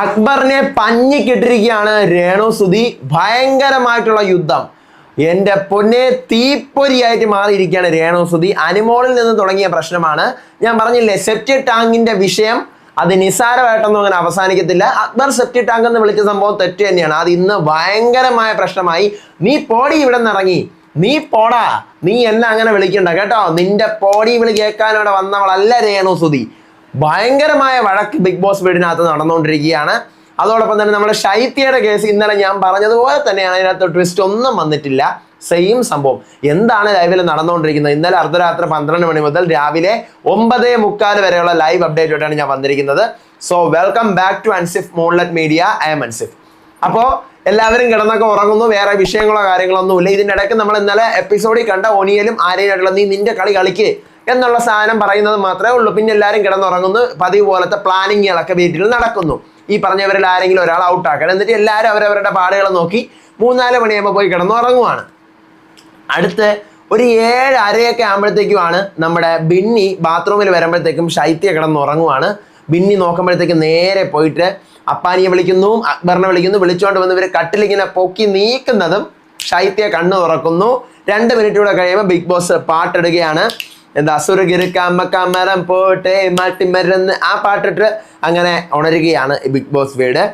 അക്ബറിനെ പഞ്ഞിക്കിട്ടിരിക്കുകയാണ് രേണു സുധി. ഭയങ്കരമായിട്ടുള്ള യുദ്ധം. എന്റെ പൊന്നെ തീപ്പൊരിയായിട്ട് മാറിയിരിക്കുകയാണ് രേണു സുധി. അനിമോളിൽ നിന്ന് തുടങ്ങിയ പ്രശ്നമാണ്. ഞാൻ പറഞ്ഞില്ലേ സെപ്റ്റി ടാങ്കിന്റെ വിഷയം അത് നിസാരമായിട്ടൊന്നും അങ്ങനെ അവസാനിക്കത്തില്ല. അക്ബർ സെപ്റ്റി ടാങ്ക് എന്ന് വിളിച്ച സംഭവം തെറ്റ് തന്നെയാണ്. അത് ഇന്ന് ഭയങ്കരമായ പ്രശ്നമായി. നീ പോടി ഇവിടെ നിന്നിറങ്ങി നീ പോടാ. നീ എന്നെ അങ്ങനെ വിളിക്കണ്ട കേട്ടോ? നിന്റെ പോടി വിളി കേൾക്കാനവിടെ വന്നവളല്ല രേണു സുധി. ഭയങ്കരമായ വഴക്ക് ബിഗ് ബോസ് വീടിനകത്ത് നടന്നുകൊണ്ടിരിക്കുകയാണ്. അതോടൊപ്പം തന്നെ നമ്മുടെ ശൈത്യയുടെ കേസ് ഇന്നലെ ഞാൻ പറഞ്ഞതുപോലെ തന്നെയാണ്. അതിനകത്ത് ട്വിസ്റ്റ് ഒന്നും വന്നിട്ടില്ല. സെയിം സംഭവം. എന്താണ് ലൈവിൽ നടന്നുകൊണ്ടിരിക്കുന്നത്? ഇന്നലെ അർദ്ധരാത്രി പന്ത്രണ്ട് മണി മുതൽ രാവിലെ ഒമ്പതേ മുക്കാൽ വരെയുള്ള ലൈവ് അപ്ഡേറ്റ് ആയിട്ടാണ് ഞാൻ വന്നിരിക്കുന്നത്. So welcome back to Ansif മോൺലെറ്റ് media I M Ansif അപ്പോൾ എല്ലാവരും കിടന്നൊക്കെ ഉറങ്ങുന്നു. വേറെ വിഷയങ്ങളോ കാര്യങ്ങളോ ഒന്നുമില്ല. ഇതിന്റെ ഇടയ്ക്ക് നമ്മൾ ഇന്നലെ എപ്പിസോഡിൽ കണ്ട ഒനിയലും ആരെയും നീ നിന്റെ കളി കളിക്ക്. എന്നുള്ള സാധനം പറയുന്നത് മാത്രമേ ഉള്ളൂ. പിന്നെ എല്ലാവരും കിടന്നുറങ്ങുന്നു. പതിവ് പോലത്തെ പ്ലാനിങ്ങുകളൊക്കെ വീട്ടിൽ നടക്കുന്നു. ഈ പറഞ്ഞവരിൽ ആരെങ്കിലും ഒരാൾ ഔട്ടാക്കണം എന്നിട്ട് എല്ലാവരും അവരവരുടെ പാടുകൾ നോക്കി മൂന്നാൽ മണിയാകുമ്പോൾ പോയി കിടന്നുറങ്ങുവാണ്. അടുത്ത് ഒരു ഏഴ് അരയൊക്കെ ആകുമ്പോഴത്തേക്കുമാണ് നമ്മുടെ ബിന്നി ബാത്റൂമിൽ വരുമ്പോഴത്തേക്കും ശൈത്യ കിടന്നുറങ്ങുവാണ്. ബിന്നി നോക്കുമ്പോഴത്തേക്കും നേരെ പോയിട്ട് അപ്പാനിയെ വിളിക്കുന്നു അക്ബറിനെ വിളിക്കുന്നു. വിളിച്ചുകൊണ്ട് വന്ന് ഇവർ കട്ടിലിങ്ങനെ പൊക്കി നീക്കുന്നതും ശൈത്യ കണ്ണു തുറക്കുന്നു രണ്ട് മിനിറ്റ് കൂടെ കഴിയുമ്പോൾ ബിഗ് ബോസ് പാട്ടിടുകയാണ്. എന്താ അസുരഗിരിക്കാമരം പോട്ടെ മാട്ടിമരുന്ന് ആ പാട്ടിട്ട് അങ്ങനെ ഉണരുകയാണ് ബിഗ് ബോസ് വീട്.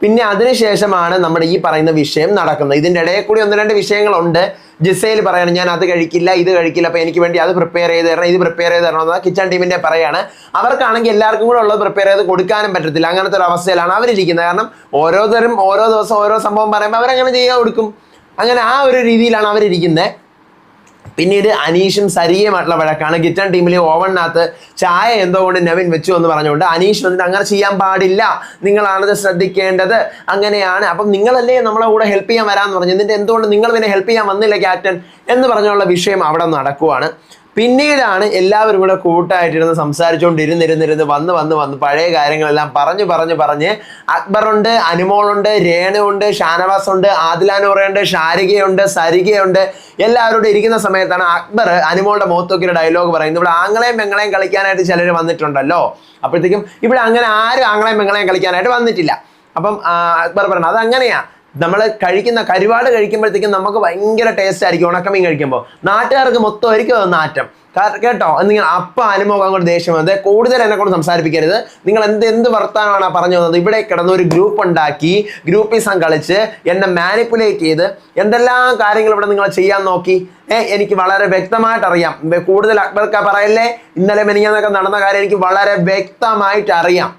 പിന്നെ അതിനുശേഷമാണ് നമ്മുടെ ഈ പറയുന്ന വിഷയം നടക്കുന്നത്. ഇതിന്റെ ഇടയിൽ കൂടി ഒന്ന് രണ്ട് വിഷയങ്ങളുണ്ട്. ജിസയിൽ പറയണം ഞാൻ അത് കഴിക്കില്ല ഇത് കഴിക്കില്ല അപ്പോൾ എനിക്ക് വേണ്ടി അത് പ്രിപ്പയർ ചെയ്ത് തരണം ഇത് പ്രിപ്പയർ ചെയ്ത് തരണം എന്നാൽ കിച്ചൺ ടീമിന്റെ പറയാണ്. അവർക്കാണെങ്കിൽ എല്ലാവർക്കും കൂടെ ഉള്ളത് പ്രിപ്പയർ ചെയ്ത് കൊടുക്കാനും പറ്റത്തില്ല. അങ്ങനത്തെ ഒരു അവസ്ഥയിലാണ് അവരിരിക്കുന്നത്. കാരണം ഓരോരുത്തരും ഓരോ ദിവസം ഓരോ സംഭവം പറയുമ്പോൾ അവരങ്ങനെ ചെയ്യാൻ കൊടുക്കും. അങ്ങനെ ആ ഒരു രീതിയിലാണ് അവരിയ്ക്കുന്നത് പിന്നീട് അനീഷും സരിയുമായിട്ടുള്ള വഴക്കാണ്. കിച്ചൺ ടീമിലെ ഓവണിനകത്ത് ചായ എന്തോ കൊണ്ട് നവിൻ വെച്ചു എന്ന് പറഞ്ഞുകൊണ്ട് അനീഷ് വന്നിട്ട് അങ്ങനെ ചെയ്യാൻ പാടില്ല നിങ്ങളാണത് ശ്രദ്ധിക്കേണ്ടത് അങ്ങനെയാണ്. അപ്പം നിങ്ങളല്ലേ നമ്മളെ കൂടെ ഹെൽപ്പ് ചെയ്യാൻ വരാമെന്ന് പറഞ്ഞു. എന്നിട്ട് എന്തുകൊണ്ട് നിങ്ങൾ പിന്നെ ഹെൽപ്പ് ചെയ്യാൻ വന്നില്ല ക്യാപ്റ്റൻ? എന്ന് പറഞ്ഞുള്ള വിഷയം അവിടെ നടക്കുവാണ്. പിന്നീടാണ് എല്ലാവരും കൂടെ കൂട്ടായിട്ടിരുന്ന് സംസാരിച്ചുകൊണ്ടിരുന്നിരുന്നിരുന്ന് വന്ന് വന്ന് വന്ന് പഴയ കാര്യങ്ങളെല്ലാം പറഞ്ഞു പറഞ്ഞു പറഞ്ഞ് അക്ബറുണ്ട് അനുമോളുണ്ട് രേണുണ്ട് ഷാനവാസ് ഉണ്ട് ആദിലാനൂറയുണ്ട് ഷാരികയുണ്ട് സരികയുണ്ട്. എല്ലാവരോടും ഇരിക്കുന്ന സമയത്താണ് അക്ബർ അനുമോളുടെ മുഖത്തൊക്കെ ഒരു ഡയലോഗ് പറയുന്നത്. ഇവിടെ ആങ്ങളെയും പെങ്ങളെയും കളിക്കാനായിട്ട് ചിലർ വന്നിട്ടുണ്ടല്ലോ. അപ്പോഴത്തേക്കും ഇവിടെ അങ്ങനെ ആരും ആങ്ങളെയും പെങ്ങളെയും കളിക്കാനായിട്ട് വന്നിട്ടില്ല. അപ്പം അക്ബർ പറഞ്ഞു അത് അങ്ങനെയാ നമ്മൾ കഴിക്കുന്ന കരുവാട് കഴിക്കുമ്പോഴത്തേക്കും നമുക്ക് ഭയങ്കര ടേസ്റ്റ് ആയിരിക്കും ഉണക്കമീൻ കഴിക്കുമ്പോൾ നാട്ടുകാർക്ക് മൊത്തം ആയിരിക്കും അത് നാറ്റം കേട്ടോ? നിങ്ങൾ അപ്പ അനുഭവം കൊണ്ട് ദേഷ്യം വന്നത് കൂടുതൽ എന്നെ കൊണ്ട് സംസാരിപ്പിക്കരുത്. നിങ്ങൾ എന്ത് എന്ത് വർത്താനാണ് പറഞ്ഞു വന്നത് ഇവിടെ കിടന്ന് ഒരു ഗ്രൂപ്പ് ഉണ്ടാക്കി ഗ്രൂപ്പിസം കളിച്ച് എന്നെ മാനിപ്പുലേറ്റ് ചെയ്ത് എന്തെല്ലാം കാര്യങ്ങൾ ഇവിടെ നിങ്ങൾ ചെയ്യാൻ നോക്കി? ഏ എനിക്ക് വളരെ വ്യക്തമായിട്ട് അറിയാം. കൂടുതൽ അക്ബർക്ക പറയല്ലേ? ഇന്നലെ മെനിങ്ങാന്നൊക്കെ നടന്ന കാര്യം എനിക്ക് വളരെ വ്യക്തമായിട്ട് അറിയാം.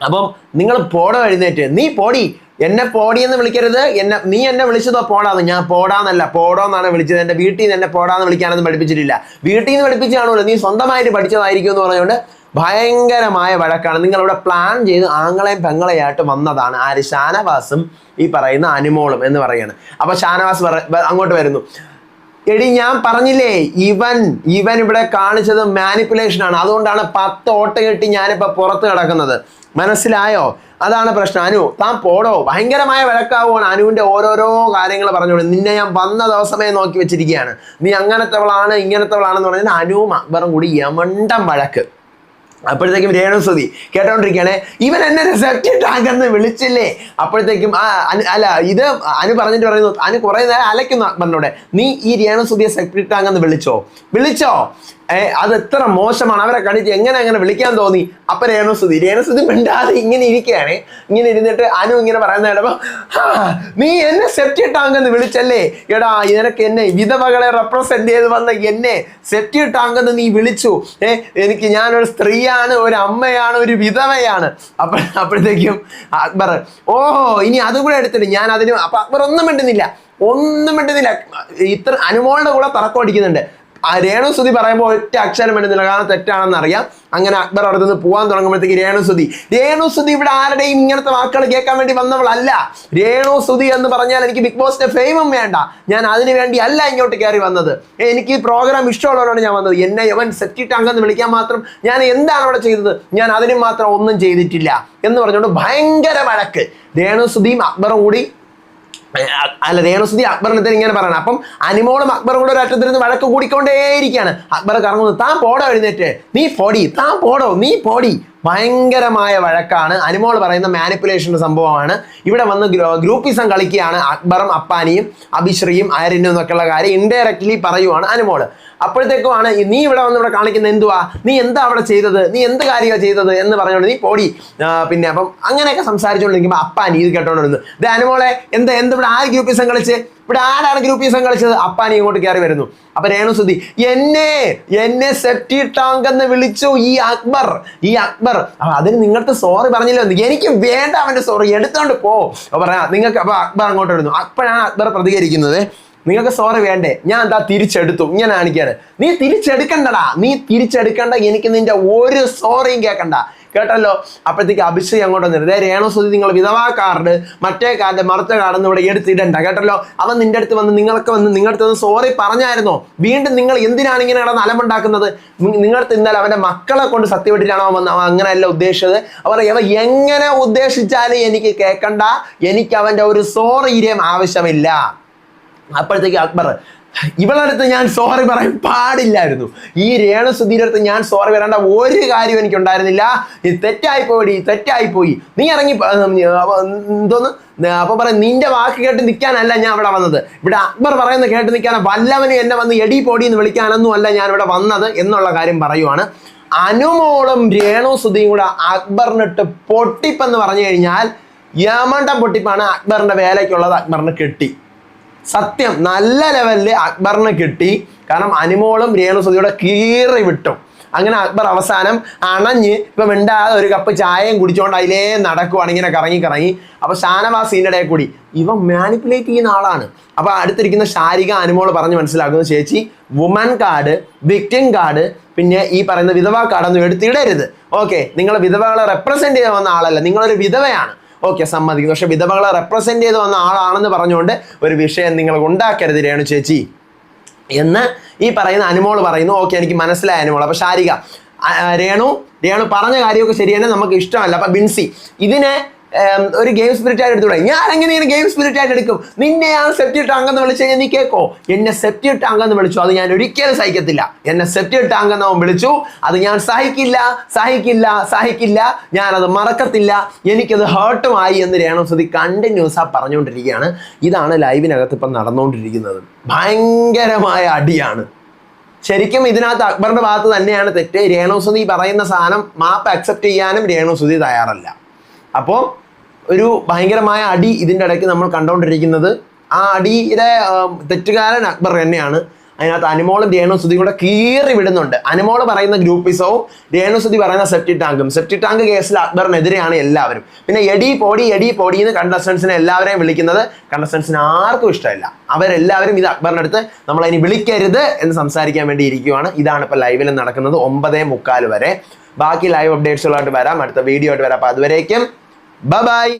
അപ്പം നിങ്ങൾ പോടോ എഴുന്നേറ്റ്. നീ പോടി. എന്നെ പോടി എന്ന് വിളിക്കരുത്. എന്നെ നീ എന്നെ വിളിച്ചതോ പോടാന്ന്. ഞാൻ പോടാന്നല്ല പോടോന്നാണ് വിളിച്ചത്. എന്റെ വീട്ടിൽ നിന്ന് എന്നെ പോടാന്ന് വിളിക്കാനൊന്നും പഠിപ്പിച്ചിട്ടില്ല. വീട്ടിൽ നിന്ന് പഠിപ്പിച്ചാണോ നീ സ്വന്തമായിട്ട് പഠിച്ചതായിരിക്കും എന്ന് പറഞ്ഞുകൊണ്ട് ഭയങ്കരമായ വഴക്കാണ്. നിങ്ങളിവിടെ പ്ലാൻ ചെയ്ത് ആങ്ങളെയും പെങ്ങളെയായിട്ട് വന്നതാണ്. ആര്? ഷാനവാസും ഈ പറയുന്ന അനുമോളും എന്ന് പറയാണ് അപ്പൊ ഷാനവാസ് അങ്ങോട്ട് വരുന്നു. എടി ഞാൻ പറഞ്ഞില്ലേ ഇവൻ ഇവൻ ഇവിടെ കാണിച്ചത് മാനിപ്പുലേഷൻ ആണ്. അതുകൊണ്ടാണ് പത്ത് ഓട്ട കെട്ടി ഞാനിപ്പോ പുറത്ത് കിടക്കുന്നത്. മനസ്സിലായോ? അതാണ് പ്രശ്നം. അനു താൻ പോടോ. ഭയങ്കരമായ വിളക്കാവുകയാണ് അനുവിന്റെ ഓരോരോ കാര്യങ്ങൾ പറഞ്ഞോളൂ നിന്നെ ഞാൻ വന്ന ദിവസമേ നോക്കി വെച്ചിരിക്കുകയാണ്. നീ അങ്ങനത്തെവളാണ് ഇങ്ങനത്തെവളാണെന്ന് പറഞ്ഞാൽ അനുവും അക്ബറും കൂടി യമണ്ടം വഴക്ക്. അപ്പോഴത്തേക്കും രേണുസുതി കേട്ടോണ്ടിരിക്കുകയാണ് ഇവൻ എന്നെ റിസപ്റ്റ് ടാങ്ക് എന്ന് വിളിച്ചില്ലേ? അപ്പോഴത്തേക്കും ആ അല്ല ഇത് അനു പറഞ്ഞിട്ട് പറയുന്നു അനു കുറെ നേരം അലയ്ക്കുന്നു പറഞ്ഞോടെ നീ ഈ രേണുസുതിയെ സെപ്റ്റി ടാങ്ക് വിളിച്ചോ? വിളിച്ചോ? ഏ അത് എത്ര മോശമാണ് അവരെ കണ്ടിട്ട് എങ്ങനെ അങ്ങനെ വിളിക്കാൻ തോന്നി? അപ്പൊ രേണുസുതി രേണുസുതി മിണ്ടാതെ ഇങ്ങനെ ഇരിക്കുകയാണ് ഇങ്ങനെ ഇരുന്നിട്ട് അനു ഇങ്ങനെ പറയുന്ന കേട്ടപ്പോ നീ എന്നെ സെപ്റ്റി ടാങ്ക് വിളിച്ചല്ലേ? എടാ നിനക്ക് എന്നെ വിധവകളെ റെപ്രസെന്റ് ചെയ്ത് വന്ന എന്നെ സെപ്റ്റി ടാങ്ക് നീ വിളിച്ചു. ഏ എനിക്ക് ഞാനൊരു സ്ത്രീയാണ് ഒരു അമ്മയാണ് ഒരു വിധവയാണ്. അപ്പൊ അപ്പോഴത്തേക്കും അക്ബർ ഓ ഇനി അതും കൂടെ എടുത്തിട്ട് ഞാൻ അതിന് അപ്പൊ അക്ബർ ഒന്നും മിണ്ടുന്നില്ല. ഒന്നും മിണ്ടുന്നില്ല. ഇത്ര അനുമോളുടെ കൂടെ തറക്കം അടിക്കുന്നുണ്ട് ആ രേണുസുതി പറയുമ്പോൾ ഒറ്റ അക്ഷരം എഴുതുന്നില്ല കാരണം തെറ്റാണെന്ന് അറിയാം അങ്ങനെ അക്ബർ അവിടെ നിന്ന് പോകാൻ തുടങ്ങുമ്പോഴത്തേക്ക് രേണുസുതി രേണുസുതി ഇവിടെ ആരുടെയും ഇങ്ങനത്തെ വാക്കുകൾ കേൾക്കാൻ വേണ്ടി വന്നവളല്ല. രേണുസുതി എന്ന് പറഞ്ഞാൽ എനിക്ക് ബിഗ് ബോസിന്റെ ഫെയിമും വേണ്ട. ഞാൻ അതിനു വേണ്ടി അല്ല ഇങ്ങോട്ട് കയറി വന്നത്. എനിക്ക് ഈ പ്രോഗ്രാം ഇഷ്ടമുള്ളവരോട് ഞാൻ വന്നത്. എന്നെ യവൻ സെറ്റി ടാങ്ക് വിളിക്കാൻ മാത്രം ഞാൻ എന്താണ് അവിടെ ചെയ്തത്? ഞാൻ അതിനും മാത്രം ഒന്നും ചെയ്തിട്ടില്ല. എന്ന് പറഞ്ഞുകൊണ്ട് ഭയങ്കര വഴക്ക്. രേണുസുതിയും അക്ബറും കൂടി അല്ല രേണുസുതി അക്ബറിനെതിരെ ഇങ്ങനെ പറയണം. അപ്പം അനിമോളും അക്ബറും കൂടെ ഒരു അറ്റത്തിരുന്ന് വഴക്ക് കൂടിക്കൊണ്ടേയിരിക്കുകയാണ്. അക്ബർ കറങ്ങുന്നു താൻ പോടോ എഴുന്നേറ്റ്? നീ പോടി താൻ പോടോ നീ പോടി. ഭയങ്കരമായ വഴക്കാണ്. അനിമോൾ പറയുന്ന മാനിപ്പുലേഷന്റെ സംഭവമാണ്. ഇവിടെ വന്ന് ഗ്രൂപ്പിസം കളിക്കുകയാണ് അക്ബറും അപ്പാനിയും അഭിശ്രീയും ആര്യനും എന്നൊക്കെയുള്ള കാര്യം ഇൻഡയറക്റ്റ്ലി പറയുവാണ് അനുമോൾ. അപ്പോഴത്തേക്കുമാണ് നീ ഇവിടെ വന്ന് ഇവിടെ കാണിക്കുന്ന എന്തുവാ? നീ എന്താ അവിടെ ചെയ്തത്? നീ എന്ത് കാര്യമാണ് ചെയ്തത്? എന്ന് പറഞ്ഞുകൊണ്ട് നീ പോടി. പിന്നെ അപ്പം അങ്ങനെയൊക്കെ സംസാരിച്ചുകൊണ്ടിരിക്കുമ്പോൾ അപ്പാനി ഇത് കേട്ടോണ്ടിരുന്നു. ഇത് അനുമോളെ എന്താ എന്ത് ഇവിടെ ആര് ഗ്രൂപ്പിസം കളിച്ച്? ഇവിടെ ആരാണ് ഗ്രൂപ്പിസം കളിച്ചത്? അപ്പാനി ഇങ്ങോട്ട് കയറി വരുന്നു. അപ്പൊ രേണുസുതി എന്നെ എന്നെ സെപ്റ്റി ടാങ്ക് എന്ന് വിളിച്ചു ഈ അക്ബർ ഈ അക്ബർ. അപ്പൊ അതിന് നിങ്ങൾക്ക് സോറി പറഞ്ഞില്ല. എനിക്ക് വേണ്ട അവന്റെ സോറി എടുത്തോണ്ട് പോ. പറയാ നിങ്ങൾക്ക് അപ്പൊ അക്ബർ അങ്ങോട്ട് വരുന്നു. അപ്പോഴാണ് അക്ബർ പ്രതികരിക്കുന്നത്. നിങ്ങൾക്ക് സോറി വേണ്ടേ? ഞാൻ എന്താ തിരിച്ചെടുത്തു. ഇങ്ങനെ കാണിക്കാണ്. നീ തിരിച്ചെടുക്കണ്ടടാ. നീ തിരിച്ചെടുക്കണ്ട എനിക്ക് നിന്റെ ഒരു സോറിയും കേൾക്കണ്ട കേട്ടല്ലോ? അപ്പോഴത്തേക്ക് അഭിഷേക് അങ്ങോട്ട് വന്നിരുന്നത് രേണുസുതി നിങ്ങൾ വിധവാ കാർഡ് മറ്റേ കാർഡ് മറുത്ത കാർഡ് ഇവിടെ എടുത്തിടണ്ട. കേട്ടല്ലോ? അവൻ നിന്റെ അടുത്ത് വന്ന് നിങ്ങൾക്ക് വന്ന് നിങ്ങളുടെ അടുത്ത് വന്ന് സോറി പറഞ്ഞായിരുന്നോ? വീണ്ടും നിങ്ങൾ എന്തിനാണ് ഇങ്ങനെ കിടന്ന് അലമുണ്ടാക്കുന്നത്? നി- നിങ്ങളുടെ അടുത്ത് ഇന്നലെ അവന്റെ മക്കളെ കൊണ്ട് സത്യപ്പെട്ടിട്ടാണോ വന്ന് അവൻ അങ്ങനെയല്ല ഉദ്ദേശിച്ചത്? അവർ അവ എങ്ങനെ ഉദ്ദേശിച്ചാലും എനിക്ക് കേൾക്കണ്ട എനിക്ക് അവന്റെ ഒരു സോറിയും ആവശ്യമില്ല. അപ്പോഴത്തേക്ക് അക്ബർ ഇവളടുത്ത് ഞാൻ സോറി പറയാൻ പാടില്ലായിരുന്നു. ഈ രേണുസുധീരുടെ അടുത്ത് ഞാൻ സോറി പറയേണ്ട ഒരു കാര്യം എനിക്ക് ഉണ്ടായിരുന്നില്ല ഇത് തെറ്റായി പോയി തെറ്റായി പോയി. നീ ഇറങ്ങി എന്തോന്ന്? അപ്പൊ പറയും നിന്റെ വാക്ക് കേട്ട് നിൽക്കാനല്ല ഞാൻ ഇവിടെ വന്നത്. ഇവിടെ അക്ബർ പറയുന്ന കേട്ട് നിൽക്കാനോ വല്ലവനും എന്നെ വന്ന് എടി പൊടി എന്ന് വിളിക്കാനൊന്നും അല്ല ഞാൻ ഇവിടെ വന്നത് എന്നുള്ള കാര്യം പറയുവാണ്. അനുമോളും രേണുസുധിയും കൂടെ അക്ബറിനിട്ട് പൊട്ടിപ്പെന്ന് പറഞ്ഞു കഴിഞ്ഞാൽ യമണ്ടം പൊട്ടിപ്പാണ് അക്ബറിന്റെ വേലയ്ക്കുള്ളത് അക്ബറിന് കിട്ടി. സത്യം നല്ല ലെവലിൽ അക്ബറിനെ കിട്ടി. കാരണം അനിമോളും രേണുസതിയുടെ കീറി വിട്ടു. അങ്ങനെ അക്ബർ അവസാനം അണഞ്ഞ് ഇപ്പൊ മിണ്ടാതെ ഒരു കപ്പ് ചായയും കുടിച്ചുകൊണ്ട് അതിലേ നടക്കുവാണ് ഇങ്ങനെ കറങ്ങി കറങ്ങി. അപ്പൊ ഷാനവാസിന്റെ ഇടയിൽ കൂടി. ഇവ മാനിപ്പുലേറ്റ് ചെയ്യുന്ന ആളാണ്. അപ്പൊ അടുത്തിരിക്കുന്ന ശാരിക അനുമോൾ പറഞ്ഞ് മനസ്സിലാക്കുന്നു ചേച്ചി വുമൻ കാർഡ് വിക്ടിം കാർഡ് പിന്നെ ഈ പറയുന്ന വിധവാ കാർഡൊന്നും എടുത്തിടരുത്. ഓക്കെ നിങ്ങൾ വിധവകളെ റെപ്രസെന്റ് ചെയ്യാൻ വന്ന ആളല്ല. നിങ്ങളൊരു വിധവയാണ്. ഓക്കെ സമ്മതിക്കുന്നു. പക്ഷെ വിധവകളെ റെപ്രസെന്റ് ചെയ്ത് വന്ന ആളാണെന്ന് പറഞ്ഞുകൊണ്ട് ഒരു വിഷയം നിങ്ങൾ ഉണ്ടാക്കരുത് രേണു ചേച്ചി. എന്ന് ഈ പറയുന്ന അനുമോൾ പറയുന്നു. ഓക്കെ എനിക്ക് മനസ്സിലായ അനുമോൾ അപ്പോൾ ശാരിക രേണു രേണു പറഞ്ഞ കാര്യമൊക്കെ ശരിയാണ് നമുക്ക് ഇഷ്ടമല്ല. അപ്പൊ ബിൻസി ഇതിനെ ഒരു ഗെയിം സ്പിരിറ്റ് ആയിട്ട് എടുത്തു ഞാൻ എങ്ങനെയാണ് ഗെയിം സ്പിരിറ്റ് ആയിട്ട് എടുക്കും? നിന്നെ ഞാൻ സെപ്റ്റി ടാങ്ക് എന്ന് വിളിച്ചു കഴിഞ്ഞാൽ നീ കേക്കോ? എന്നെ സെപ്റ്റി ടാങ്ക് എന്ന് വിളിച്ചു. അത് ഞാൻ ഒരിക്കലും സഹിക്കത്തില്ല. എന്നെ സെപ്റ്റി ടാങ്ക് എന്ന് അവൻ വിളിച്ചു. അത് ഞാൻ സഹിക്കില്ല സഹിക്കില്ല സഹിക്കില്ല. ഞാനത് മറക്കത്തില്ല. എനിക്കത് ഹേർട്ടുമായി എന്ന് രേണുസുതി കണ്ടിന്യൂസ് ആ പറഞ്ഞുകൊണ്ടിരിക്കുകയാണ്. ഇതാണ് ലൈവിനകത്ത് ഇപ്പം നടന്നുകൊണ്ടിരിക്കുന്നത്. ഭയങ്കരമായ അടിയാണ്. ശരിക്കും ഇതിനകത്ത് അക്ബറിന്റെ ഭാഗത്ത് തന്നെയാണ് തെറ്റ്. രേണുസുതി പറയുന്ന സാധനം മാപ്പ് അക്സെപ്റ്റ് ചെയ്യാനും രേണുസുതി തയ്യാറല്ല. അപ്പോൾ ഒരു ഭയങ്കരമായ അടി ഇതിന്റെ ഇടയ്ക്ക് നമ്മൾ കണ്ടുകൊണ്ടിരിക്കുന്നത് ആ അടിയുടെ തെറ്റുകാരൻ അക്ബർ തന്നെയാണ്. അതിനകത്ത് അനുമോളും രേണുസുതിയും കൂടെ കീറി വിടുന്നുണ്ട്. അനുമോൾ പറയുന്ന ഗ്രൂപ്പിസവും രേണുസുതി പറയുന്ന സെപ്റ്റി ടാങ്കും സെപ്റ്റി ടാങ്ക് കേസിൽ അക്ബറിനെതിരെയാണ് എല്ലാവരും. പിന്നെ എടി പോടി എടി പോടി എന്ന് കണ്ടസ്റ്റൻസിനെ എല്ലാവരെയും വിളിക്കുന്നത് കണ്ടസ്റ്റൻസിന് ആർക്കും ഇഷ്ടമില്ല. അവരെല്ലാവരും ഇത് അക്ബറിന്റെ അടുത്ത് നമ്മളതിന് വിളിക്കരുത് എന്ന് സംസാരിക്കാൻ വേണ്ടി ഇരിക്കുവാണ്. ഇതാണ് ഇപ്പോൾ ലൈവിൽ നടക്കുന്നത് ഒമ്പതേ മുക്കാൽ വരെ. ബാക്കി ലൈവ് അപ്ഡേറ്റ്സുകളായിട്ട് വരാം. അടുത്ത വീഡിയോ ആയിട്ട് വരാം. അപ്പോൾ അതുവരേക്കും Bye-bye!